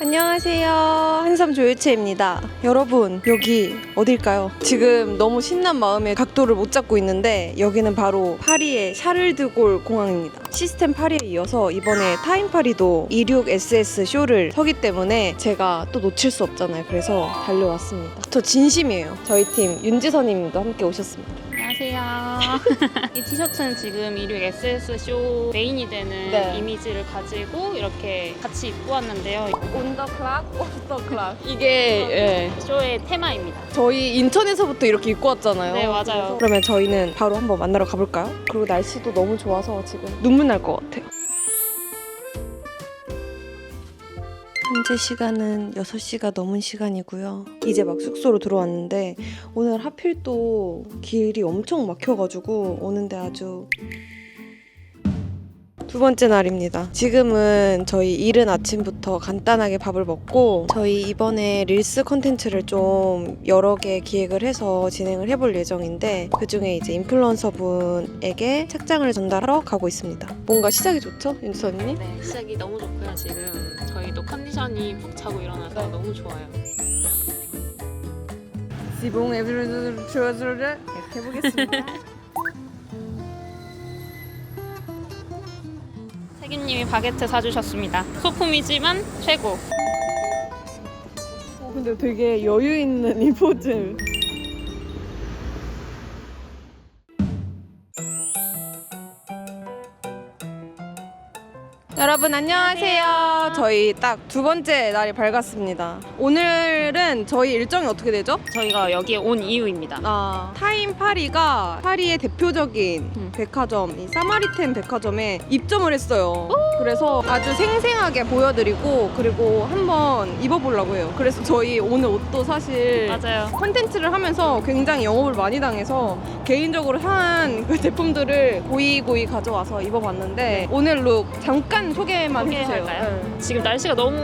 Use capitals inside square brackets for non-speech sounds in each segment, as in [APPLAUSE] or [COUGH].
안녕하세요. 한섬 조유채입니다. 여러분, 여기 어딜까요? 지금 너무 신난 마음에 각도를 못 잡고 있는데 여기는 바로 파리의 샤를드골 공항입니다. 시스템 파리에 이어서 이번에 타임 파리도 26SS 쇼를 서기 때문에 제가 또 놓칠 수 없잖아요. 그래서 달려왔습니다. 저 진심이에요. 저희 팀 윤지선님도 함께 오셨습니다. 안녕하세요. [LAUGHS] 이 티셔츠는 지금 26 SS 쇼 메인이 되는 네. 이미지를 가지고 이렇게 같이 입고 왔는데요. On the clock, off the clock. 이게 예, 쇼의 테마입니다. 저희 인천에서부터 이렇게 입고 왔잖아요. 네, 맞아요. 그러면 저희는 바로 한번 만나러 가볼까요? 그리고 날씨도 너무 좋아서 지금 눈물 날 것 같아요. 현재 시간은 6시가 넘은 시간이고요. 이제 막 숙소로 들어왔는데 오늘 하필 또 길이 엄청 막혀가지고 오는데 아주 두 번째 날입니다. 지금은 저희 이른 아침부터 간단하게 밥을 먹고 저희 이번에 릴스 컨텐츠를 좀 여러 개 기획을 해서 진행을 해볼 예정인데 그 중에 이제 인플루언서 분에게 책장을 전달하러 가고 있습니다. 뭔가 시작이 좋죠, 윤서님? 네, 시작이 너무 좋고요. 지금 저희도 컨디션이 푹 자고 일어나서 네. 너무 좋아요. 지붕 에브르르 이렇게 해보겠습니다. [LAUGHS] 세균님이 바게트 사주셨습니다. 소품이지만 최고. 어, 근데 되게 여유 있는 이 포즈. 여러분 안녕하세요. 저희 딱 두 번째 날이 밝았습니다. 오늘은 저희 일정이 어떻게 되죠? 저희가 여기에 온 이유입니다. 아, 타임 파리가 파리의 대표적인 음. 백화점, 이 사마리텐 백화점에 입점을 했어요. 그래서 아주 생생하게 보여드리고 그리고 한번 입어보려고 해요. 그래서 저희 오늘 옷도 사실 맞아요. 컨텐츠를 하면서 굉장히 영업을 많이 당해서 개인적으로 산 그 제품들을 고이 고이 가져와서 입어봤는데 오늘 룩 잠깐 소개만 해주세요. 소개할까요? 네. 지금 날씨가 너무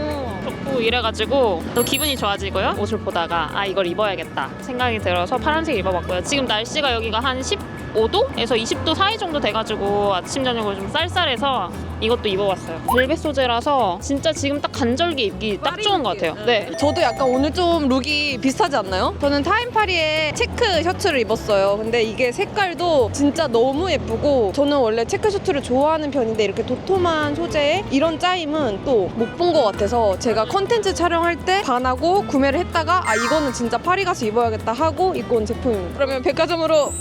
좋고 이래가지고 또 기분이 좋아지고요. 옷을 보다가 아 이걸 입어야겠다 생각이 들어서 파란색 입어봤고요. 지금 날씨가 여기가 한 15도에서 20도 사이 정도 돼가지고 아침 저녁으로 좀 쌀쌀해서 이것도 입어봤어요. 벨벳 소재라서 진짜 지금 딱 간절기 입기 딱 좋은 것 같아요. 네. 저도 약간 오늘 좀 룩이 비슷하지 않나요? 저는 타임파리에 체크 셔츠를 입었어요. 근데 이게 색깔도 진짜 너무 예쁘고 저는 원래 체크 셔츠를 좋아하는 편인데 이렇게 도톰한 소재의 이런 짜임은 또 못 본 것 같아서 제가 컨텐츠 촬영할 때 반하고 구매를 했다가 아 이거는 진짜 파리 가서 입어야겠다 하고 입고 온 제품입니다. 그러면 백화점으로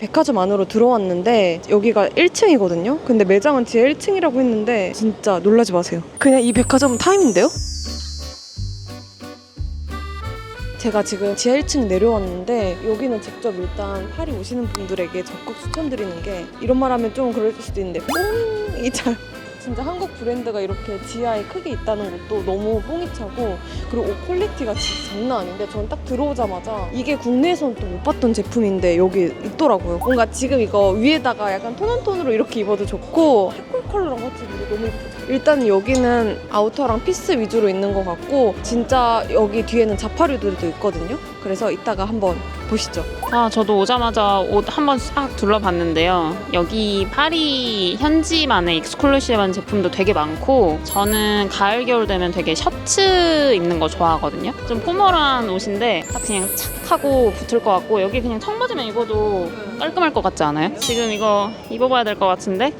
백화점 안으로 들어왔는데 여기가 1층이거든요. 근데 매장은 지하 1층이라고 했는데 진짜 놀라지 마세요. 그냥 이 백화점은 타임인데요? 제가 지금 지하 1층 내려왔는데 여기는 직접 일단 파리 오시는 분들에게 적극 추천드리는 게 이런 말 하면 좀 그럴 수도 있는데 뽕이 잘 진짜 한국 브랜드가 이렇게 지하에 크게 있다는 것도 너무 뽕이 차고 그리고 옷 퀄리티가 진짜 장난 아닌데 저는 딱 들어오자마자 이게 국내에서는 또 못 봤던 제품인데 여기 있더라고요. 뭔가 지금 이거 위에다가 약간 톤온톤으로 이렇게 입어도 좋고 해골 컬러랑 같이 입어도 너무 예쁘죠 일단 여기는 아우터랑 피스 위주로 있는 것 같고 진짜 여기 뒤에는 자파류들도 있거든요 그래서 이따가 한번 보시죠 아, 저도 오자마자 옷 한번 싹 둘러봤는데요. 여기 파리 현지만의 익스클루시브한 제품도 되게 많고, 저는 가을, 겨울 되면 되게 셔츠 입는 거 좋아하거든요. 좀 포멀한 옷인데, 딱 그냥 착 하고 붙을 것 같고, 여기 그냥 청바지만 입어도 깔끔할 것 같지 않아요? 지금 이거 입어봐야 될 것 같은데?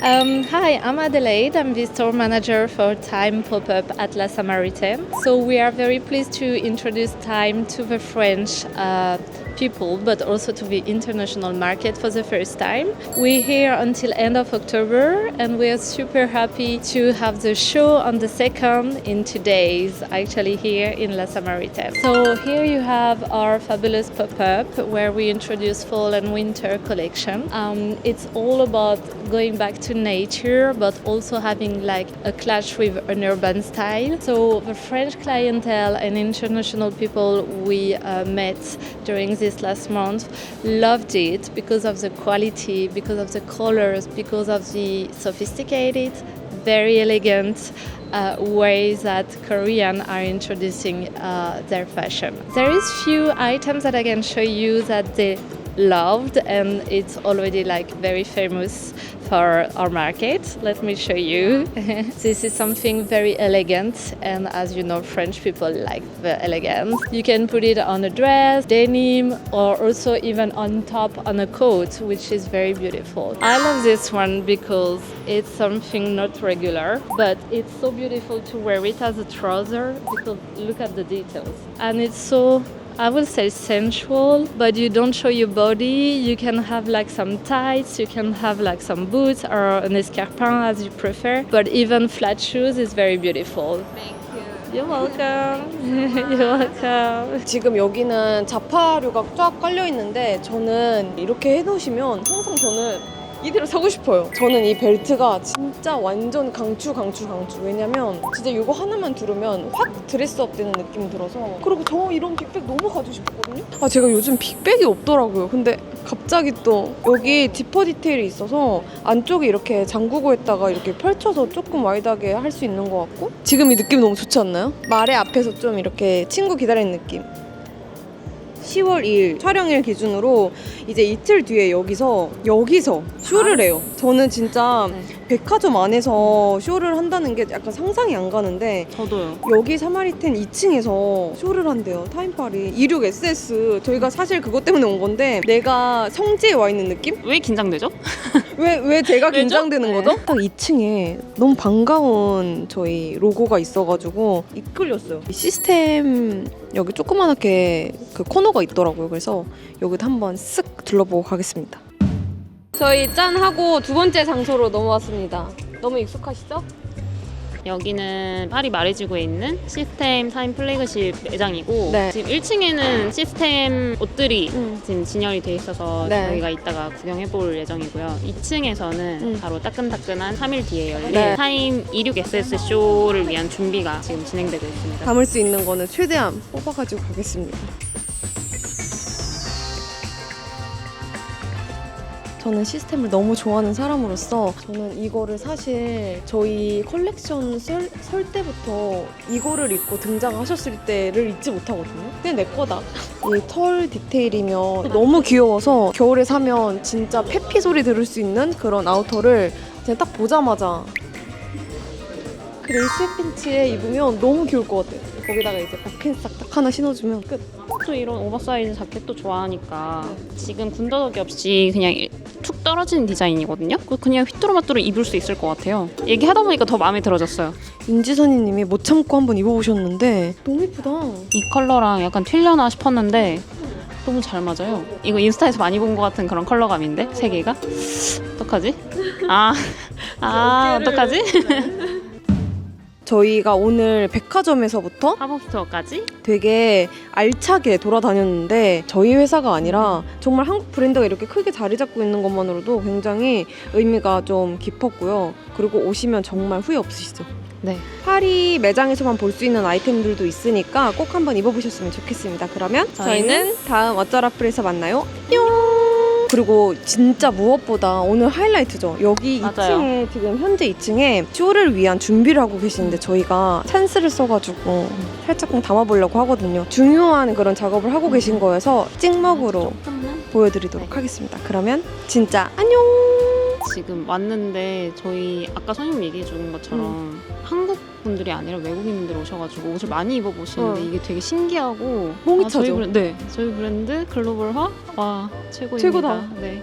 Um, hi, I'm Adelaide. I'm the store manager for Time Pop Up at La Samaritaine. So we are very pleased to introduce Time to the French uh, people, but also to the international market for the first time. We're here until end of October, and we are super happy to have the show on the second in two days, actually here in La Samaritaine. So here you have our fabulous pop-up where we introduce fall and winter collection. Um, it's all about going back to nature, but also having like a clash with an urban style. So the French clientele and international people we uh, met during this last month loved it because of the quality, because of the colors, because of the sophisticated, very elegant, uh, way that Korean are introducing uh, their fashion. There is few items that I can show you that they loved and it's already like very famous for our market. Let me show you. [LAUGHS] this is something very elegant and as you know French people like the elegance. You can put it on a dress, denim or also even on top on a coat which is very beautiful. I love this one because it's something not regular but it's so beautiful to wear it as a trouser because look at the details. And it's so I will say sensual, but you don't show your body. You can have like some tights, you can have like some boots or an escarpin as you prefer. But even flat shoes is very beautiful. Thank you. You're welcome. You're welcome. 지금 여기는 자파류가 쫙 깔려 있는데 저는 이렇게 해놓으시면 항상 저는 이대로 사고 싶어요. 저는 이 벨트가 진짜 완전 강추 강추 강추. 왜냐면 진짜 이거 하나만 두르면 확 드레스업 되는 느낌이 들어서 그리고 저 이런 빅백 너무 가지고 싶거든요. 아 제가 요즘 빅백이 없더라고요. 근데 갑자기 또 여기 디퍼 디테일이 있어서 안쪽에 이렇게 잠그고했다가 이렇게 펼쳐서 조금 와이드하게 할 수 있는 것 같고 지금 이 느낌 너무 좋지 않나요? 말의 앞에서 좀 이렇게 친구 기다리는 느낌 10월 2일 촬영일 기준으로 이제 이틀 뒤에 여기서 여기서 쇼를 해요. 저는 진짜 네. 백화점 안에서 쇼를 한다는 게 약간 상상이 안 가는데 저도요. 여기 사마리텐 2층에서 쇼를 한대요. 타임파리 26SS 저희가 사실 그것 때문에 온 건데 내가 성지에 와 있는 느낌? 왜 긴장되죠? [LAUGHS] 왜, 왜 제가 왜죠? 긴장되는 네. 거죠? 딱 2층에 너무 반가운 저희 로고가 있어가지고 이끌렸어요. 이 시스템 여기 조그만하게 그 코너가 있더라고요. 그래서 여기도 한번 쓱 둘러보고 가겠습니다. 저희 짠 하고 두 번째 장소로 넘어왔습니다. 너무 익숙하시죠? 여기는 파리 마레지구에 있는 시스템 타임 플래그십 매장이고 네. 지금 1층에는 시스템 옷들이 음. 지금 진열이 돼 있어서 네. 저희가 이따가 구경해 볼 예정이고요. 2층에서는 음. 바로 따끈따끈한 3일 뒤에 열릴 네. 타임 26SS 쇼를 위한 준비가 지금 진행되고 있습니다. 담을 수 있는 거는 최대한 뽑아가지고 가겠습니다. 저는 시스템을 너무 좋아하는 사람으로서 저는 이거를 사실 저희 컬렉션 설, 설 때부터 이거를 입고 등장하셨을 때를 잊지 못하거든요. 그냥 내 거다. 이 털 디테일이면 너무 귀여워서 겨울에 사면 진짜 페피 소리 들을 수 있는 그런 아우터를 그냥 딱 보자마자 그레이 스웨팬츠에 입으면 너무 귀여울 것 같아요. 거기다가 이제 버킨 싹 딱 하나 신어주면 끝. 또 이런 오버사이즈 자켓도 좋아하니까 네. 지금 군더더기 없이 그냥 툭 떨어지는 디자인이거든요. 그냥 휘뚜루마뚜루 입을 수 있을 것 같아요. 얘기하다 보니까 더 마음에 들어졌어요. 윤지선이님이 못 참고 한번 입어보셨는데 너무 예쁘다. 이 컬러랑 약간 튀려나 싶었는데 너무 잘 맞아요. 이거 인스타에서 많이 본 것 같은 그런 컬러감인데 세 개가 어떡하지? 아, 아 어떡하지? [LAUGHS] 저희가 오늘 백화점에서부터 팝업스토어까지 되게 알차게 돌아다녔는데 저희 회사가 아니라 정말 한국 브랜드가 이렇게 크게 자리 잡고 있는 것만으로도 굉장히 의미가 좀 깊었고요. 그리고 오시면 정말 후회 없으시죠? 네. 파리 매장에서만 볼 수 있는 아이템들도 있으니까 꼭 한번 입어보셨으면 좋겠습니다. 그러면 저희는 다음 어쩌라 프에서 만나요. 뿅! 그리고 진짜 무엇보다 오늘 하이라이트죠. 여기 맞아요. 2층에 지금 현재 2층에 쇼를 위한 준비를 하고 계시는데 저희가 찬스를 써가지고 살짝 담아보려고 하거든요. 중요한 그런 작업을 하고 계신 거여서 찍먹으로 조금만 보여드리도록 네. 하겠습니다. 그러면 진짜 안녕! 지금 왔는데 저희 아까 손님 얘기해 준 것처럼 한국 분들이 아니라 외국인들 오셔가지고 옷을 많이 입어보시는데 어. 이게 되게 신기하고 아, 저희 차죠? 브랜드, 네 저희 브랜드 글로벌화 와 최고입니다. 최고다. 네